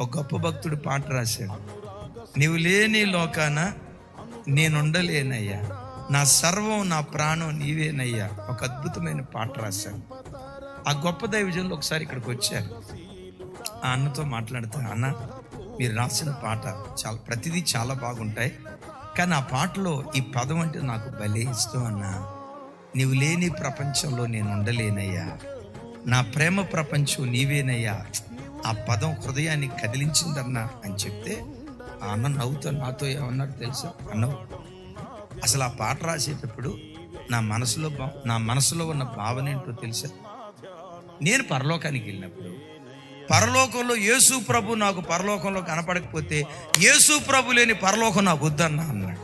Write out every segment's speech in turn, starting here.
ఒక గొప్ప భక్తుడు పాట రాశాడు. నీవు లేని లోకాన నేనుండలేనయ్యా. నా సర్వం నా ప్రాణం నీవేనయ్యా. ఒక అద్భుతమైన పాట రాశాను ఆ గొప్ప దైవజనులు ఒకసారి ఇక్కడికి వచ్చారు. ఆ అన్నతో మాట్లాడుతా అన్న మీరు రాసిన పాట చాలా ప్రతిదీ చాలా బాగుంటాయి. కానీ ఆ పాటలో ఈ పదం అంటే నాకు భలే ఇష్టం అన్న. నీవు లేని ప్రపంచంలో నేను ఉండలేనయ్యా నా ప్రేమ ప్రపంచం నీవేనయ్యా. ఆ పదం హృదయాన్ని కదిలించిందన్నా అని చెప్తే ఆ అన్న నవ్వుతో నాతో ఏమన్నారు తెలుసా? అన్నవు. అసలు ఆ పాట రాసేటప్పుడు నా మనసులో నా మనసులో ఉన్న భావన ఏంటో తెలుసా? నేను పరలోకానికి వెళ్ళినప్పుడు పరలోకంలో యేసు ప్రభు నాకు పరలోకంలో కనపడకపోతే యేసు ప్రభు లేని పరలోకం నాకు వద్దన్నా అన్నాడు.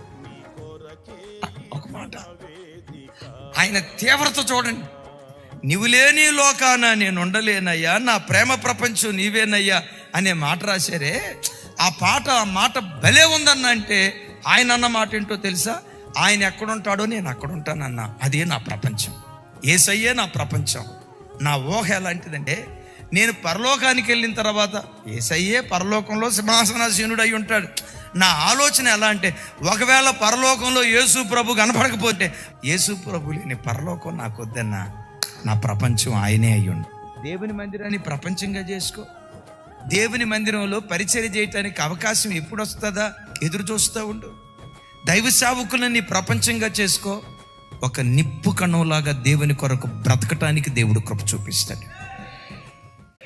ఒక మాట. ఆయన తీవ్రత చూడండి. నీవు లేని లోకాన నేను ఉండలేనయ్యా నా ప్రేమ ప్రపంచం నీవేనయ్యా అనే మాట రాశారే. ఆ పాట ఆ మాట భలే ఉందన్న అంటే ఆయన అన్న మాట ఏంటో తెలుసా? ఆయన ఎక్కడుంటాడో నేను అక్కడ ఉంటానన్నా అదే నా ప్రపంచం. ఏసయ్యే నా ప్రపంచం. నా ఊహ ఎలాంటిదంటే నేను పరలోకానికి వెళ్ళిన తర్వాత ఏసయ్యే పరలోకంలో సింహాసనాసీనుడు అయి ఉంటాడు. నా ఆలోచన ఎలా అంటే ఒకవేళ పరలోకంలో యేసు ప్రభు కనపడకపోతే యేసు ప్రభు లేని పరలోకం నాకు వద్దన్నా నా ప్రపంచం ఆయనే అయ్యుండు. దేవుని మందిరాన్ని ప్రపంచంగా చేసుకో. దేవుని మందిరంలో పరిచర్య చేయటానికి అవకాశం ఎప్పుడు వస్తుందా ఎదురు చూస్తూ ఉండు. దైవ సేవకులని ప్రపంచంగా చేసుకో. ఒక నిప్పు కణంలాగా దేవుని కొరకు బ్రతకటానికి దేవుడు కృప చూపిస్తాడు.